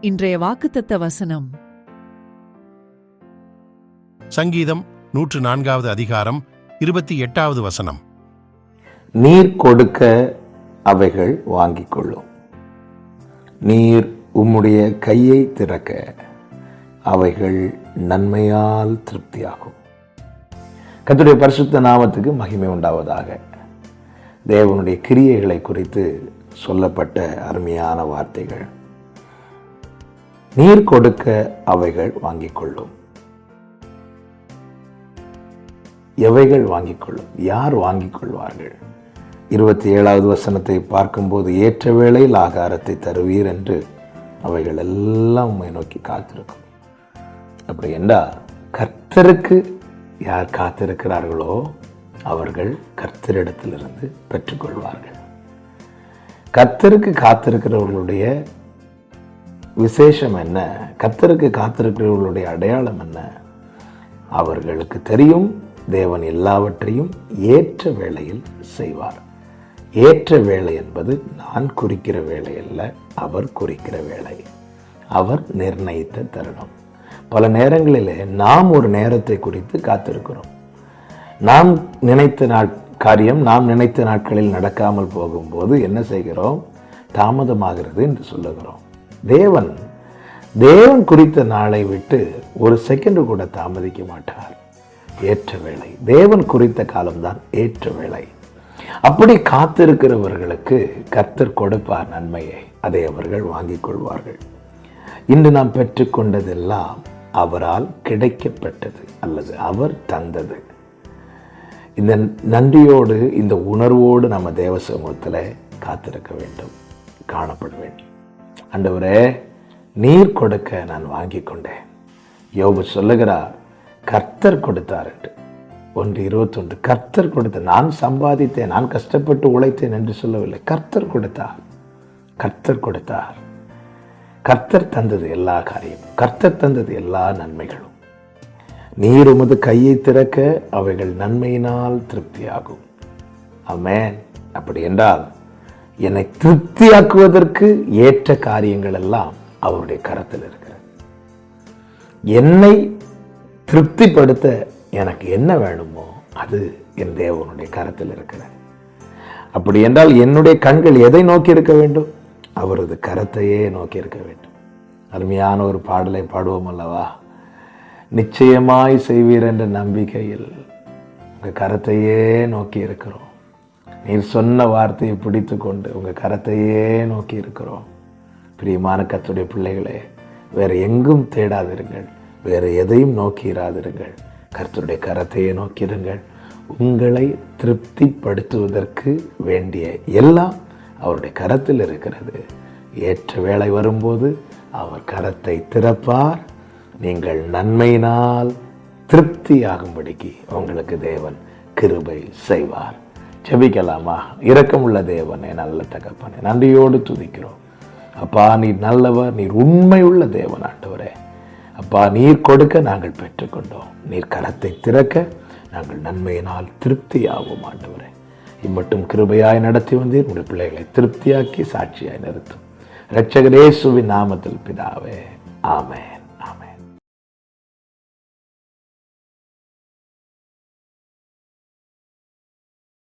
இன்றைய வாக்குத்தத்த வசனம். சங்கீதம் நூற்று நான்காவது அதிகாரம் இருபத்தி எட்டாவது வசனம். நீர் கொடுக்க அவைகள் வாங்கிக் கொள்ளும். நீர் உம்முடைய கையை திறக்க அவைகள் நன்மையால் திருப்தியாகும். கர்த்தருடைய பரிசுத்த நாமத்துக்கு மகிமை உண்டாவதாக. தேவனுடைய கிரியைகளை குறித்து சொல்லப்பட்ட அருமையான வார்த்தைகள். நீர் கொடுக்க அவைகள் வாங்கிக் கொள்ளும் எவைகள் வாங்கிக் கொள்ளும் யார் வாங்கிக் கொள்வார்கள் இருபத்தி ஏழாவது வசனத்தை பார்க்கும்போது ஏற்ற வேளையில் ஆகாரத்தை தருவீர் என்று அவைகள் எல்லாம் உண்மை நோக்கி காத்திருக்கும். அப்படி என்றால் கர்த்தருக்கு யார் காத்திருக்கிறார்களோ அவர்கள் கர்த்தரிடத்திலிருந்து பெற்றுக்கொள்வார்கள். கர்த்தருக்கு காத்திருக்கிறவர்களுடைய விசேஷம் என்ன? கத்தருக்கு காத்திருக்கிறவர்களுடைய அடையாளம் என்ன? அவர்களுக்கு தெரியும் தேவன் எல்லாவற்றையும் ஏற்ற வேளையில் செய்வார். ஏற்ற வேலை என்பது நான் குறிக்கிற வேலை அல்ல அவர் குறிக்கிற வேலை அவர் நிர்ணயித்த தருணம். பல நேரங்களிலே நாம் ஒரு நேரத்தை குறித்து காத்திருக்கிறோம். நாம் நினைத்த நாட் காரியம் நாம் நினைத்த நாட்களில் நடக்காமல் போகும்போது என்ன செய்கிறோம்? தாமதமாகிறது என்று சொல்லுகிறோம். தேவன் தேவன் குறித்த நாளை விட்டு ஒரு செகண்ட் கூட தாமதிக்க மாட்டார். ஏற்ற வேலை தேவன் குறித்த காலம்தான் ஏற்ற வேலை அப்படி காத்திருக்கிறவர்களுக்கு கர்த்தர் கொடுப்பார் நன்மையை. அதை அவர்கள் வாங்கிக் கொள்வார்கள். இன்று நாம் பெற்றுக்கொண்டதெல்லாம் அவரால் கிடைக்கப்பட்டது அல்லது அவர் தந்தது. இந்த நன்றியோடு இந்த உணர்வோடு நம்ம தேவ சமூகத்தில் காத்திருக்க வேண்டும். காணப்பட வேண்டும். ஆண்டவரே நீர் கொடுக்க நான் வாங்கி கொண்டேன். யோபு சொல்லுகிறார் கர்த்தர் கொடுத்தார் என்று. ஒன்று இருபத்தொன்று கர்த்தர் கொடுத்த நான் சம்பாதித்தேன் நான் கஷ்டப்பட்டு உழைத்தேன் என்று சொல்லவில்லை. கர்த்தர் கொடுத்தார் கர்த்தர் கொடுத்தார். கர்த்தர் தந்தது எல்லா காரியமும் கர்த்தர் தந்தது எல்லா நன்மைகளும். நீர் உமது கையை திறக்க அவைகள் நன்மையினால் திருப்தியாகும். அமேன் அப்படி என்றால் என்னை திருப்தியாக்குவதற்கு ஏற்ற காரியங்கள் எல்லாம் அவருடைய கரத்தில் இருக்கிறது என்னை திருப்திப்படுத்த எனக்கு என்ன வேணுமோ அது என் தேவனுடைய கரத்தில் இருக்கிறது. அப்படி என்றால் என்னுடைய கண்கள் எதை நோக்கி இருக்க வேண்டும்? அவரது கரத்தையே நோக்கி இருக்க வேண்டும். அருமையான ஒரு பாடலை பாடுவோம் அல்லவா? நிச்சயமாய் செய்வீர் என்ற நம்பிக்கையில் உங்கள் கரத்தையே நோக்கி இருக்கிறோம். நீர் சொன்ன வார்த்தையை பிடித்து கொண்டு உங்கள் கரத்தையே நோக்கி இருக்கிறோம். பிரியமான கத்துடைய பிள்ளைகளே வேறு எங்கும் தேடாதிருங்கள். வேறு எதையும் நோக்கிடாதிருங்கள் கருத்துடைய கர்த்தருடைய கரத்தையே நோக்கிடுங்கள் உங்களை திருப்திப்படுத்துவதற்கு வேண்டிய எல்லாம் அவருடைய கரத்தில் இருக்கிறது. ஏற்ற வேலை வரும்போது அவர் கரத்தை திறப்பார். நீங்கள் நன்மையினால் திருப்தியாகும்படிக்கு உங்களுக்கு தேவன் கிருபை செய்வார். ஜெபிக்கலாமா? இரக்கமுள்ள தேவனே நல்ல தகப்பனே நன்றியோடு துதிக்கிறோம். அப்பா நீர் நல்லவர் நீர் உண்மையுள்ள தேவன் ஆண்டவரே. அப்பா நீர் கொடுக்க நாங்கள் பெற்றுக்கொண்டோம். நீர் கரத்தை திறக்க நாங்கள் நன்மையினால் திருப்தியாகும் ஆண்டவரே. இம்மட்டும் கிருபையாய் நடத்தி வந்தீர். உங்களுடைய பிள்ளைகளை திருப்தியாக்கி சாட்சியாய் நிறுத்தும். இரட்சகரேசுவின் நாமத்தில் பிதாவே ஆமே